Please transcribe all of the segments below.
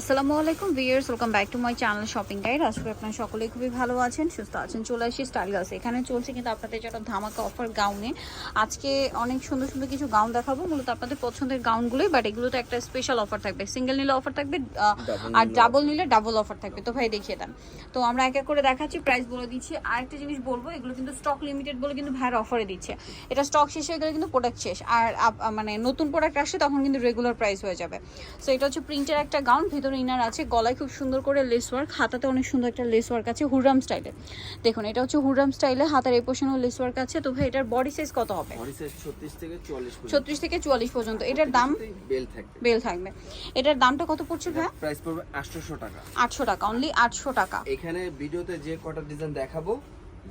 আসসালামু আলাইকুম viewers welcome back to my channel shopping guide. আশা করি আপনারা সকলেই খুবই ভালো আছেন সুস্থ আছেন চলে আসি স্টাইল গার্লস এখানে চলছে কিন্তু আপনাদের যেটা ধামাকা অফার গাউনে আজকে অনেক সুন্দর সুন্দর কিছু গাউন দেখাবো মূলত আপনাদের পছন্দের গাউনগুলোই বাট এগুলোতে একটা স্পেশাল অফার থাকবে। সিঙ্গেল নিলে অফার থাকবে আর ডাবল নিলে ডাবল অফার থাকবে। তো ভাই দেখিয়ে দেন। তো আমরা এক এক করে দেখাচ্ছি প্রাইস বলে দিচ্ছি। আর একটা জিনিস বলব এগুলো কিন্তু স্টক লিমিটেড বলে কিন্তু ভাইয়ের অফারে দিচ্ছে। এটা স্টক শেষ হয়ে গেলে কিন্তু প্রোডাক্ট শেষ। আর মানে নতুন প্রোডাক্ট আসে তখন কিন্তু রেগুলার প্রাইস হয়ে যাবে। সো এটা হচ্ছে প্রিন্টের একটা গাউন ভিতরে ইনার আছে গলায় খুব সুন্দর করে লেস ওয়ার্ক হাতাতে অনেক সুন্দর একটা লেস ওয়ার্ক আছে হুররাম স্টাইলে দেখুন এটা হচ্ছে হুররাম স্টাইলে হাতার এই পোর্শনও লেস ওয়ার্ক আছে। তো ভাই এটার বডি সাইজ কত হবে? বডি সাইজ 36 থেকে 44 পর্যন্ত। ছত্রিশ থেকে চুয়াল্লিশ পর্যন্ত। এটার দাম? বেল থাকবে। বেল থাকবে। এটার দামটা কত পড়ছে ভাই? প্রাইস পড়বে 800 টাকা। আটশো টাকা অনলি আটশো টাকা। এখানে ভিডিওতে যে কটা ডিজাইন দেখাবো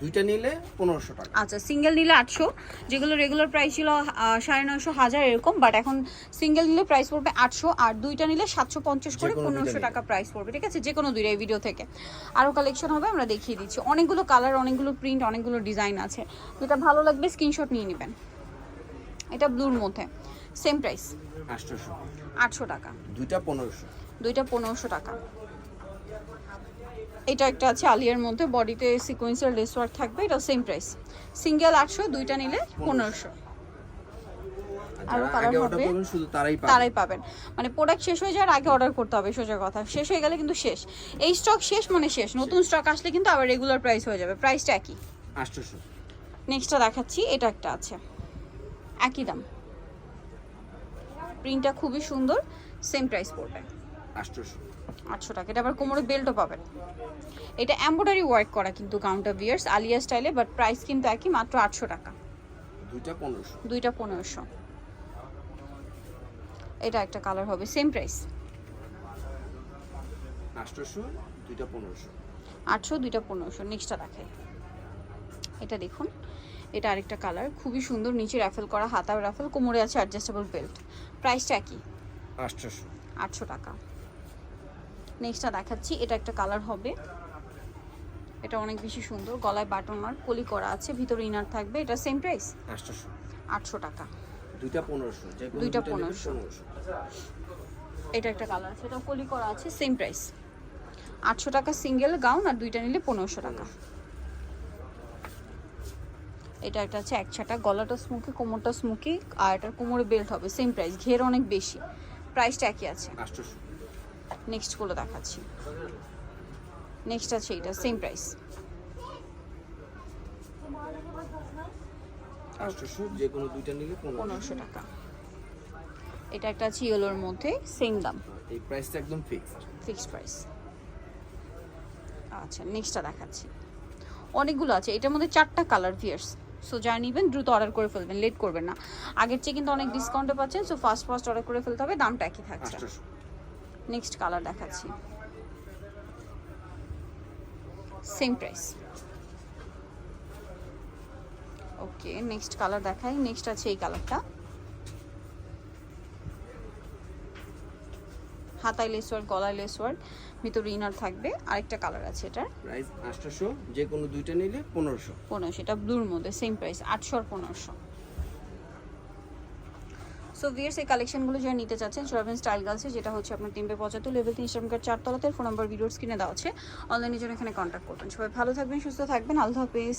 দুইটা নিলে 1500 টাকা। আচ্ছা সিঙ্গেল নিলে আটশো। যেগুলো রেগুলার প্রাইস ছিল সাড়ে নয়শো হাজার এরকম বাট এখন সিঙ্গেল নিলে প্রাইস পড়বে আটশো আর দুইটা নিলে সাতশো পঞ্চাশ করে পনেরোশো টাকা প্রাইস পড়বে ঠিক আছে? যে কোনো দুইটা এই ভিডিও থেকে। আরও কালেকশন হবে আমরা দেখিয়ে দিচ্ছি। অনেকগুলো কালার অনেকগুলো প্রিন্ট অনেকগুলো ডিজাইন আছে। যেটা ভালো লাগবে স্ক্রিনশট নিয়ে নেবেন। এটা ব্লুর মধ্যে। সেম প্রাইস 800 আটশো টাকা। দুইটা 1500 দুইটা পনেরোশো টাকা। এটা একটা আছে আলিয়ার মধ্যে বডিতে সিকোয়েন্সের লেস ওয়ার্ক থাকবে এটা সেম প্রাইস সিঙ্গেল আটশো দুইটা নিলে পনেরোশো। আরও আগে হবে? তারাই পাবেন। মানে প্রোডাক্ট শেষ হয়ে যাওয়ার আগে অর্ডার করতে হবে সোজা কথা। শেষ হয়ে গেলে কিন্তু শেষ। এই স্টক শেষ মানে শেষ। নতুন স্টক আসলে কিন্তু আবার রেগুলার প্রাইস হয়ে যাবে। প্রাইসটা একই। 800 নেক্সটটা দেখাচ্ছি এটা একটা আছে। একই দাম। প্রিন্টটা খুবই সুন্দর সেম প্রাইস পড়বে। 800 আটশো টাকা। এটা আবার কোমরে বেল্টও পাবেন। এটা এমব্রয়ডারি ওয়ার্ক করা কিন্তু কাউন্টার বিয়ার্স আলিয়া স্টাইলে বাট প্রাইস কিন্তু একই মাত্র আটশো টাকা। দুইটা 1500 দুইটা পনেরোশো। এটা একটা কালার হবে সেম প্রাইস 800 দুইটা 1500 আটশো দুইটা পনেরোশো নেক্সটটা দেখাই। এটা দেখুন এটা আরেকটা কালার খুবই সুন্দর নিচে র্যাফেল করা হাতার র্যাফেল কোমরে আছে অ্যাডজাস্টেবল বেল্ট প্রাইসটা একই। 800 আটশো টাকা। নেক্সটটা দেখাচ্ছি এটা একটা কালার হবে। এটা অনেক বেশি সুন্দর গলায় বাটন আর কলি করা আছে ভিতরে ইনার থাকবে। এটা সেম প্রাইস 800 আটশো টাকা। দুইটা 1500 দুইটা নিলে 1500 1500 এটা একটা কালার আছে এটা কলি করা আছে সেম প্রাইস আটশো টাকা সিঙ্গেল গাউন আর দুইটা নিলে পনেরোশো টাকা। এটা একটা আছে এক ছাটা গলাটা স্মুকি কোমরটা স্মুকি আর এটার কোমরে বেল্ট হবে সেম প্রাইস ঘের অনেক বেশি। প্রাইসটা একই আছে। 800 নেক্সটগুলো দেখাচ্ছি। নেক্সট আছে এটা সেম প্রাইস 800 যে কোনো দুইটা নিলে 1500 পনেরোশো টাকা। এটা একটা আছে ইয়েলোর মধ্যে সেম দাম। এই প্রাইসটা একদম ফিক্সড ফিক্সড প্রাইস আচ্ছা নেক্সটটা দেখাচ্ছি। অনেকগুলো আছে এটার মধ্যে চারটা কালার ভিয়ার্স সো যা নেবেন দ্রুত অর্ডার করে ফেলবেন লেট করবেন না। আগের চেয়ে কিন্তু অনেক ডিসকাউন্টে পাচ্ছেন সো ফার্স্ট ফার্স্ট অর্ডার করে ফেলতে হবে দামটা একই থাকছে। 800 নেক্সট কালার দেখাচ্ছি। Same price okay next colour দেখাই। নেক্সট আছে এই কালারটা। হাতায় লেস ওয়ার্ক গলায় লেস ওয়ার্ক ভিতরে ইনার থাকবে। আরেকটা কালার আছে এটার। প্রাইস 800 যে কোনো দুইটা নিলে 1500 পনেরোশো এটা ব্লুর মধ্যে সেম প্রাইস আটশো আর পনেরোশো। সো ভিয়ার্স এই কালেকশনগুলো যারা নিতে চাচ্ছেন সরবেন স্টাইল গার্লসে যেটা হচ্ছে আপনার তিনবে পঁচাত্তর লেভেল তিন ইস্টামকার চারতলাতে ফোন নম্বর ভিডিওর স্ক্রিনে দেওয়া আছে। অনলাইনে জন্য এখানে কন্ট্যাক্ট করবেন। সবাই ভালো থাকবেন, সুস্থ থাকবেন। আল্লাহ হাফেজ।